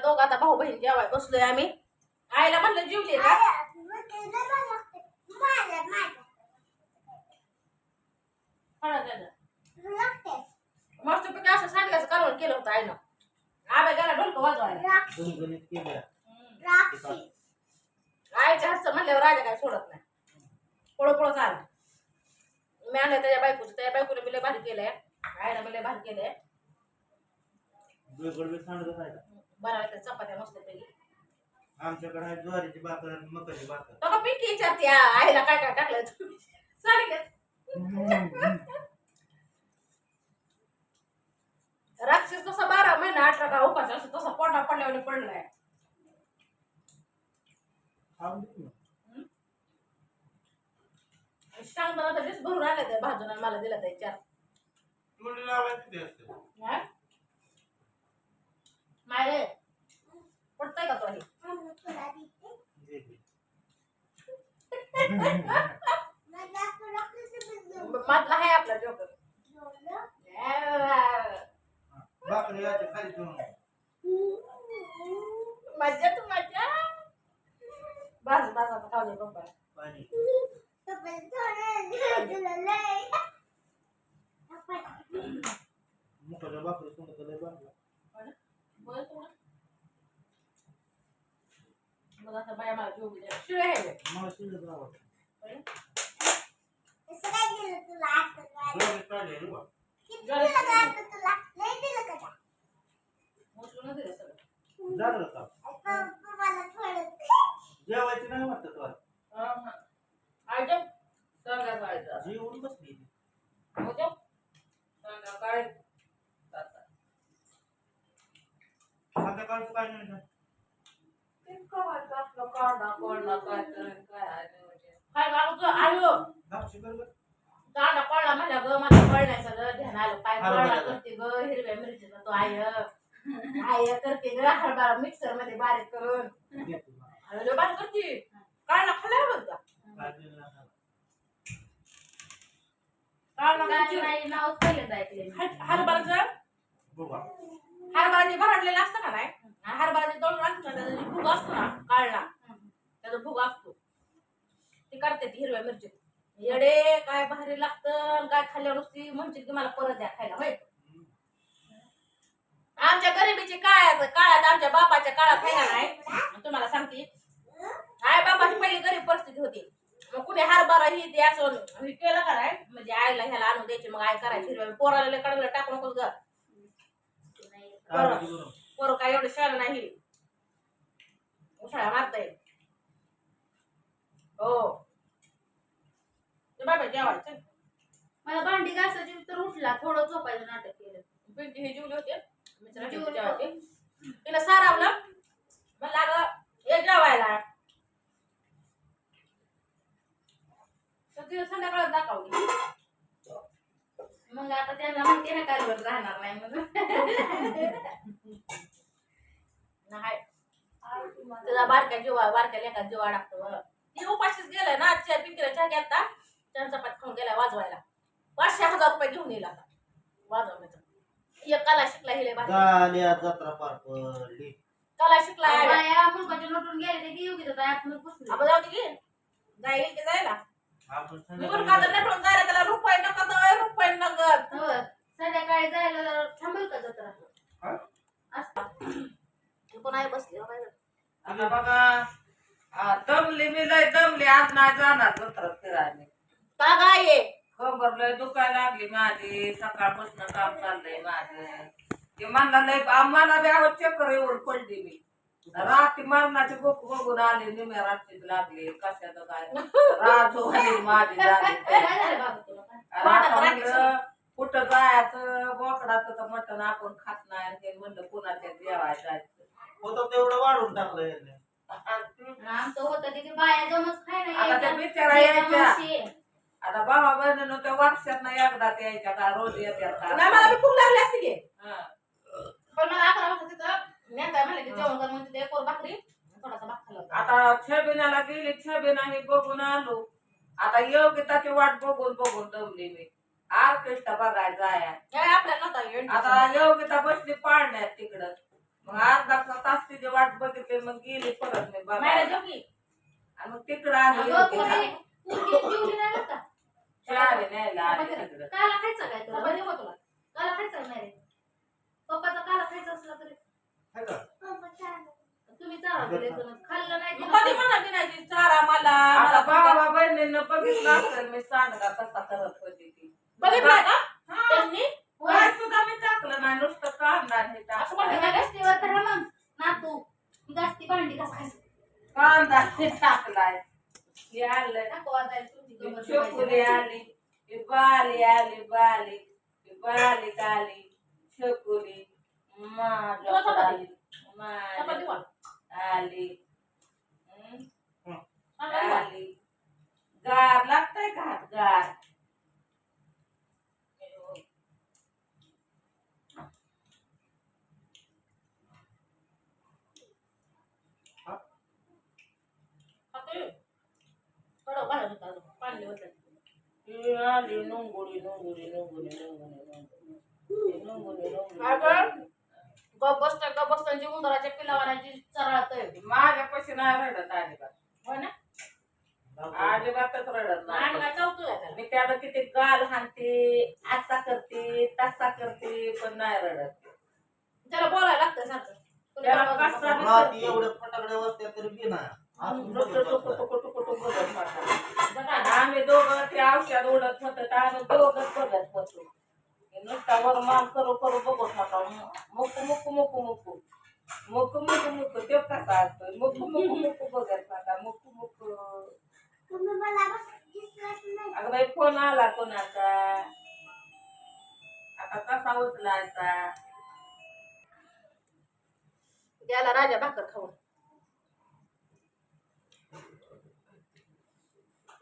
दोघं आता भाऊ बहीण जेवाय बसलोय आम्ही. आईला म्हणलं जेवली का. मस्त पैकी असं सांगायचं कालवण केलं होतं आईनं. आब्या गेला ढोलक वाजवायला. आईच्या हातचं म्हणल्यावर राजा काय सोडत नाही. पळो पळो चाल मी आणलं त्याच्या बायकोचं. त्याच्या बायकोने बिले भारी केलंय. आईनं बिले भारी केलंय. का चपात्या मस्त पैकी. आमच्याकडे आहे ज्वारीची भाकर आणि मकाची भाकर. तो का पिंकी विचारते आ- आईला काय काय टाकलं साडी घेत राक्षस तसा बारा महिना अठरा का उपास असं तसा पोटा पडल्यावर पडलाय. ना. सांगताना तर भरून आले ते भाजून आणि मला दिला ते चार. तोंडी लावायची ते असते? मायरे पडतंय का तो हे. मधला आहे आपला जोकर भाकरी याची खाली ठेवून मज्जा तू मज्जा बस बस आता खाऊ दे पप्पा पाणी मुखाच्या भाकरी सोबत लय बांधला बोल तू मग आता बाया मला जेवू दे शिळे आहे बे. मला आवडतं होय? रे सगळं. झालं का जेवायची नाही वाटत तुला हा, हा. आयटम संध्याकाळचा जेवून बसली ती. होतो संध्याकाळी सातला. संध्याकाळचं काय नाही झालं. ते कवाचं आपलं कांदा कोळला काय करेल काय म्हणजे. कांदा ग मला सगळं ध्यान आलं काय करते ग हिरव्या मिरचीचा तो आय आय करते ग हरभरा मिक्सरमध्ये बारीक करून दे बारीक करते कांदा खाल्ला नाही. नाव हरभराचं हरभरा भरडलेला असतं का नाही हरभरा दोन दळून आणतो ना त्याचा असतो ना काढला त्याचा भुग असतो. ते करते ती हिरव्या मिरचीत येडे काय भारी लागतं काय खाल्ल्यावर नुसती म्हणते की मला परत द्या खायला होय? आमच्या गरिबीची काळात काळात आमच्या बापाच्या काळात का नाही. तुम्हाला सांगते. आई बापाची पहिली गरीब परिस्थिती होती. मग कुणी हरभरा ही ते असं हे केलं का नाही? म्हणजे आईला ह्याला आणून द्यायची मग आई करायची हिरव्या पोराला कडलं टाकू नकोस काय बरं. पोरं काय एवढं शाळा नाही. उशाळा मारता येईल हो. ते बाबा जेवायचं. मला भांडी घासायची तर उठला थोडं झोपायचं नाटक केलं. हे जेवले होते. मित्र जेवले जेवायचे तिला सारावलं. मला अगं ये जेवायला. तर तिला संध्याकाळ दाखवली. मग आता त्यांना माहिती ना काय राहणार नाही म्हणून. नाही. तुझा बारक्या जीवा बारक्या लेखा जीवा टाकतो. ती उपाशीच गेलाय ना आजच्या पिंकीला चहा गेलता त्यांचा पात खाऊन गेलाय वाजवायला. पाचशे हजार रुपये घेऊन येईल आता. वाजवण्याचं. एक कला शिकला हिले बाहेर झाली आज जत्रा पार पडली. कला शिकला बाया मुलगाच्या नोटून गेले ते घेऊ घेतात आपण पुसले आपण जाऊ दे की. जाईल की जायला. आपण मी पण काजर संध्याकाळी नटून जायला त्याला रुपये नकद आहे, रुपये नगद. हो संध्याकाळी जायला जरा थांबेल का जत्रा हा? असं. आहे बसली हो. आता बघा आ, दमली मी लय दमली. आज नाही जाणार जत्रात फिरायला. का गाय? आहे? खबर लय दुखायला लागली माझी. सकाळपासून काम चाललंय माझं. ते म्हणला लय आम्हाला बी आवड चक्कर येऊन पडली मी. रात्री मरणाची भूक बघून आली निम्या रात्रीत लागली. कशाचं काय? रात माझी झाली काय झालं. बाबा तुला काय? आणि आता म्हणलं कुठं जायचं? बोकडाचं तर मटण आपण खात नाही. आणि ते म्हणलं कुणाच्या जेवायला जायचं? होतं तेवढं वाढून टाकलं यांनी. आमचं होतं ते की बाया जमच खाय ना आता त्या. बिचारा यायच्या. आता भावा बहिणीनं त्या वर्षात एकदा यायच्या का रोज येत्या का नाही मला बी खूप लागली असते की हं. पण मला अकरा वाजता तिथं नेता म्हणलं की जेवण कर म्हणजे ते कोर भाकरी थोडासा भात खाल्ला होता. आता छबिनाला गेली छबिना हे बघून आलो आता योगिताची वाट बघून बघून दमली मी ऑर्केस्ट्रा बघायला जाया काय आपल्याला नव्हता येईल. आता योगिता बसली पाळण्यात तिकडं मग अर्धा तास तिची वाट बघितली मग गेली परत मी मायरा बघायला जेव की. आणि मग तिकडं आली अगं, योगी पोरी, ना. पोरगी जेवली नाही बरं का? बी न्यायला आली तिकडं काला खायचा काय तुला चपाती देऊ का तुला? काला खायचा नाही रे पप्पाचा काला खायचा असला तरी है का? तुम्ही चारा दिले खाल्लं नाही मग कधी. म्हणा नाही चारा मला आता मला बाबा बहिणीनं बघितलं असेल मी सांगा कसा करत होती ती बघितलं का हा. त्यांनी काय सुद्धा मी टाकलं नाही नुसतं कांदा हे असं टाकलं म्हणलं या गस्तीवर धरा मग नातू गास्ती भांडी कसं खायचं कांदा हे टाकलाय हे आलं दाखवा जाईल तुमची गंमत चोकुली बघायची. आली ही बाली आली बाली ही बाली आली चोकुली माझ्या तुला चपाती? आली चपाती माझ्या वाढ. आली हं? सांगा की वाढ. आली गार लागतंय का गार आता ये. कडक बाहेर होता अजून. पाणी होतं. ही आली नुंगुडी नुंगुडी नुंगुडी नुंगुडी जी उंदराच्या पिलावानाची माझ्यापाशी नाही रडत अजिबात. होय ना? अजिबातच रडत नाही. मी त्याला किती गाल हाणते असा करते तसा करते पण नाही रडत. त्याला बोलायला लागतं सारखं. त्याला कसा बी हा, ती करते. एवढ्या फटाकड्या वाजत्या तरी बी आम्ही दोघं ते औषध ओढत होतं तर आम्ही दोघंच बघत होतो हे नुसता वरमान करू करू बघत होता मुकू मुकू मुकू मुकू मुकू मुकू मुकू ते कसा असतो मुकू मुकू मुकू बघत होता मुकू मुकू अगं बाई फोन आला कोणाचा आता कसा उचलायचा द्यायला राजा भाकर खाऊन.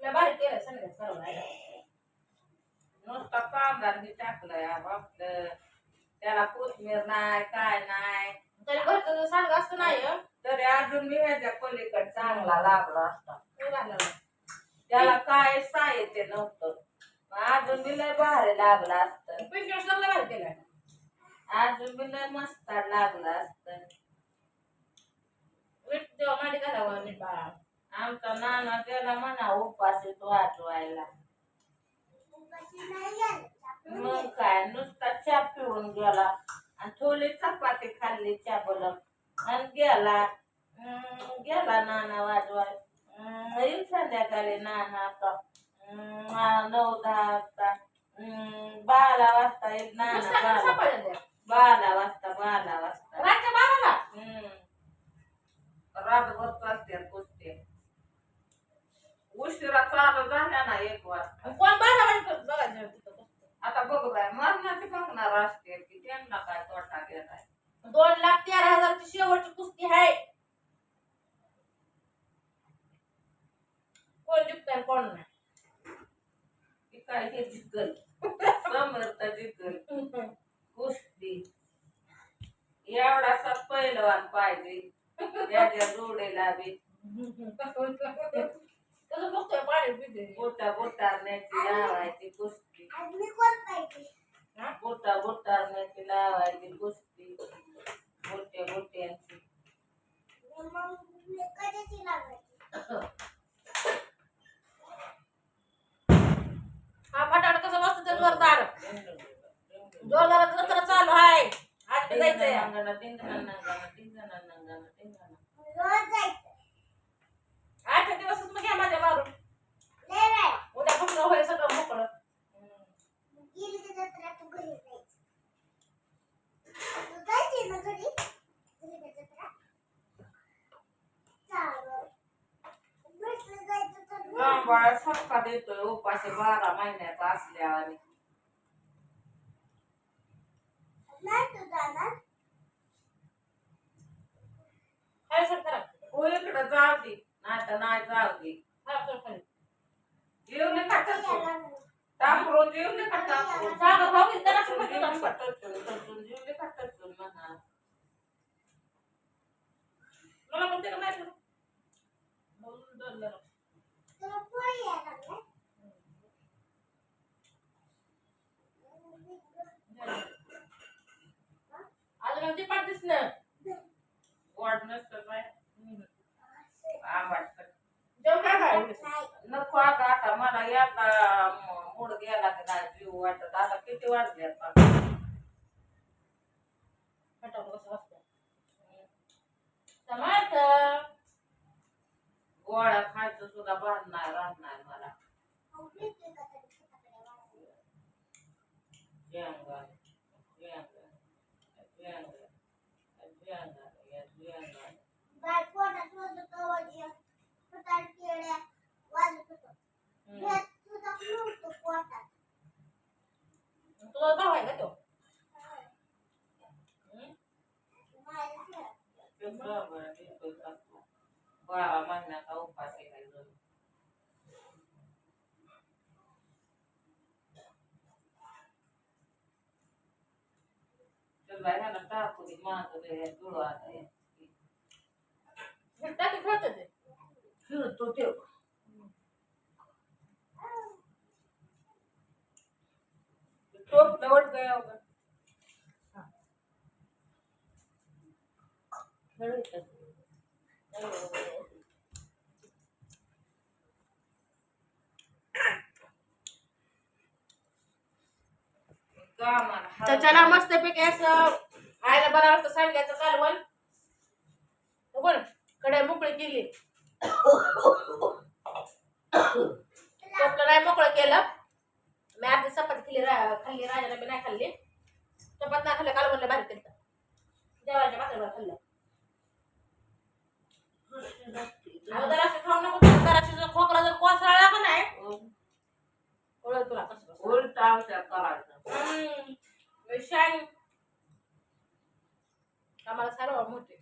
लय भारी केलं संध्या सर्व नुसता कांदा हे टाकलंय आपलं त्याला कोथमीर नाही काय नाही. तरी घरचं सांग असतं नाही. तरी अजून मी ह्याच्या पलीकडे चांगला लागला असता. त्याला काय साहित्य नव्हतं. अजून बी लय भारी लागला असतं. पिंकी सगळं भारी केलं अजून बी लय मस्त लागलं असतं. नीट देवा मांडी घालावं नीट बाळा. आमचा नाना गेला म्हणा उपाशीच वाचवायला मग काय नुसता चा पिऊन गेला. आणि थोडी चपाती खाल्ली चा बलम आणि गेला. गेला नाना वाजवाय. येईल संध्याकाळी नाना आता. नऊ दहा वाजता. बारा वाजता येईल नाना बारा वाजता बारा वाजता. झाल्या ना एक वाजता कोण बारा वाजता बघायचं तिथं बसतं. आता बघ बाय मरणाची बघणार असते की त्यांना काय तोटा गेलाय दोन लाख तेरा हजारची शेवटची कुस्ती आहे. कोण जिंकणार कोण नाही. की काय हे जिंकल समर्थ जिंकल कुस्ती. एवढासा पहिलवान पाहिजे. त्याच्या जोडीला बी. तसं बघतोय पाणी पिते. बोटा बोटारण्याची लावायची कुस्ती बोटा बोटारण्याची लावायची कुस्ती देतोय उपाशी बारा महिन्याचा करा? हो इकडं जाऊ दे. नाही तर नाही. जाऊ दे खराब सर खाली जेवले का टचून टाकरून जेवले का टाकरून मला म्हणते का नाही बोलून धरलं. अजून ते पाठ दिसलं गोड नसतं काय आंबट जेव काय काय नको आता आता मला याचा मूड गेला की नाही जीव वाटत आता किती वाजले आता. हटवलं कसं बसतं समार्थ गोळ्या खायचं सुद्धा भान राहणार मला जेंगा जेंगा जेंगा या जेंगा तुझा भाव आहे का तो हम्म? बारा महिन्याचा उपास आहे जणू. तुला ह्याला टाकू दे माझं जुळं आता हे. टाकी खेळतं ते फिरतो ते टोप दवड गया होगा खेळू तर चला मस्तपैकी असं आयला बनावं सांगायचं कालवण. बघकडे मोकळी केली. नाही मोकळं केलं. मी अर्धी चपाती खाल्ली रा खाल्ली राजाला मी नाही खाल्ली. चपात नाही खाल्लं कालवणला बारीक केलं जेवायच्या पात्रावर खाल्लं जराशी खाऊ नको जराशी जर खोकला जर कोसळला का नाही ओळख तुला कसं उलट करायचं. हम्म, शाईन आम्हाला सर्व मोठे